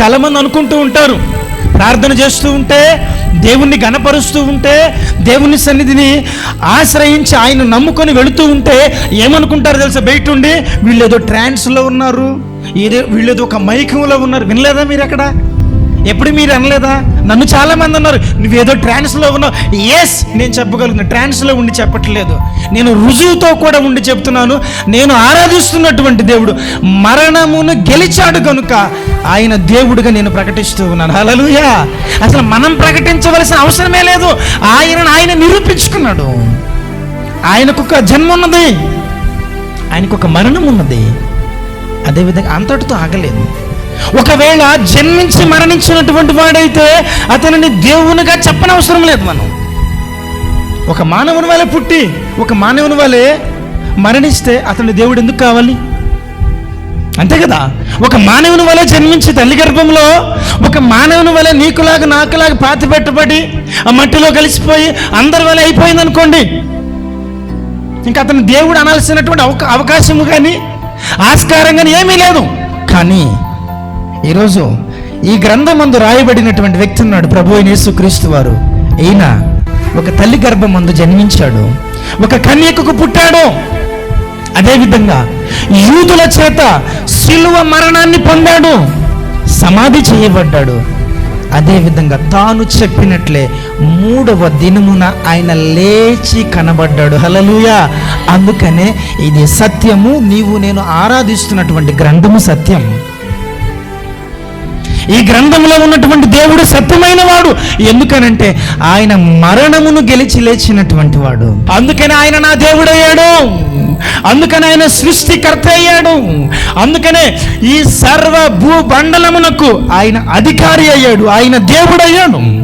చాలామంది అనుకుంటూ ఉంటారు. ప్రార్థన చేస్తూ ఉంటే దేవుణ్ణి గణపరుస్తూ ఉంటే దేవుని సన్నిధిని ఆశ్రయించి ఆయన నమ్ముకొని వెళుతూ ఉంటే ఏమనుకుంటారు తెలుసా? బయట ఉండి వీళ్ళు ఏదో ట్రాన్స్లో ఉన్నారు ఏదో వీళ్ళు ఏదో ఒక మైకంలో ఉన్నారు. వినలేదా మీరు అక్కడ ఎప్పుడు మీరు అనలేదా? నన్ను చాలామంది అన్నారు నువ్వేదో ట్రాన్స్లో ఉన్నావు. ఎస్ నేను చెప్పగలుగుతున్నా. ట్రాన్స్లో ఉండి చెప్పట్లేదు. నేను రుజువుతో కూడా ఉండి చెప్తున్నాను. నేను ఆరాధిస్తున్నటువంటి దేవుడు మరణమును గెలిచాడు కనుక ఆయన దేవుడిగా నేను ప్రకటిస్తూ ఉన్నాను. హలలుయా అసలు మనం ప్రకటించవలసిన అవసరమే లేదు. ఆయనను ఆయన నిరూపించుకున్నాడు. ఆయనకు ఒక జన్మ ఉన్నది. ఆయనకు ఒక మరణం ఉన్నది. అదేవిధంగా అంతటితో ఆగలేదు. ఒకవేళ జన్మించి మరణించినటువంటి వాడైతే అతనిని దేవునిగా చెప్పనవసరం లేదు మనం. ఒక మానవుని వలె పుట్టి ఒక మానవుని వలె మరణిస్తే అతని దేవుడు ఎందుకు కావాలి? అంతే కదా? ఒక మానవుని వలె జన్మించి తల్లి గర్భంలో ఒక మానవుని వలె నీకులాగా నాకులాగా పాతి పెట్టబడి ఆ మట్టిలో కలిసిపోయి అందరి వలె అయిపోయింది అనుకోండి ఇంకా అతను దేవుడు అనాల్సినటువంటి అవకా అవకాశము కానీ ఆస్కారం కానీ ఏమీ లేదు. కానీ ఈరోజు ఈ గ్రంథమందు రాయబడినటువంటి వ్యక్తి ఉన్నాడు ప్రభు యేసుక్రీస్తు వారు. ఈయన ఒక తల్లి గర్భం మందు జన్మించాడు. ఒక కన్యకకు పుట్టాడు. అదేవిధంగా యూదుల చేత శిలువ మరణాన్ని పొందాడు సమాధి చేయబడ్డాడు. అదేవిధంగా తాను చెప్పినట్లే మూడవ దినమున ఆయన లేచి కనబడ్డాడు. హలలుయా అందుకనే ఇది సత్యము నీవు నేను ఆరాధిస్తున్నటువంటి గ్రంథము సత్యం. ఈ గ్రంథంలో ఉన్నటువంటి దేవుడు సత్యమైన వాడు. ఎందుకనంటే ఆయన మరణమును గెలిచి లేచినటువంటి వాడు. అందుకని ఆయన నా దేవుడయ్యాడు. అందుకని ఆయన సృష్టికర్త అయ్యాడు. అందుకనే ఈ సర్వ భూబండలమునకు ఆయన అధికారి అయ్యాడు. ఆయన దేవుడయ్యాడు.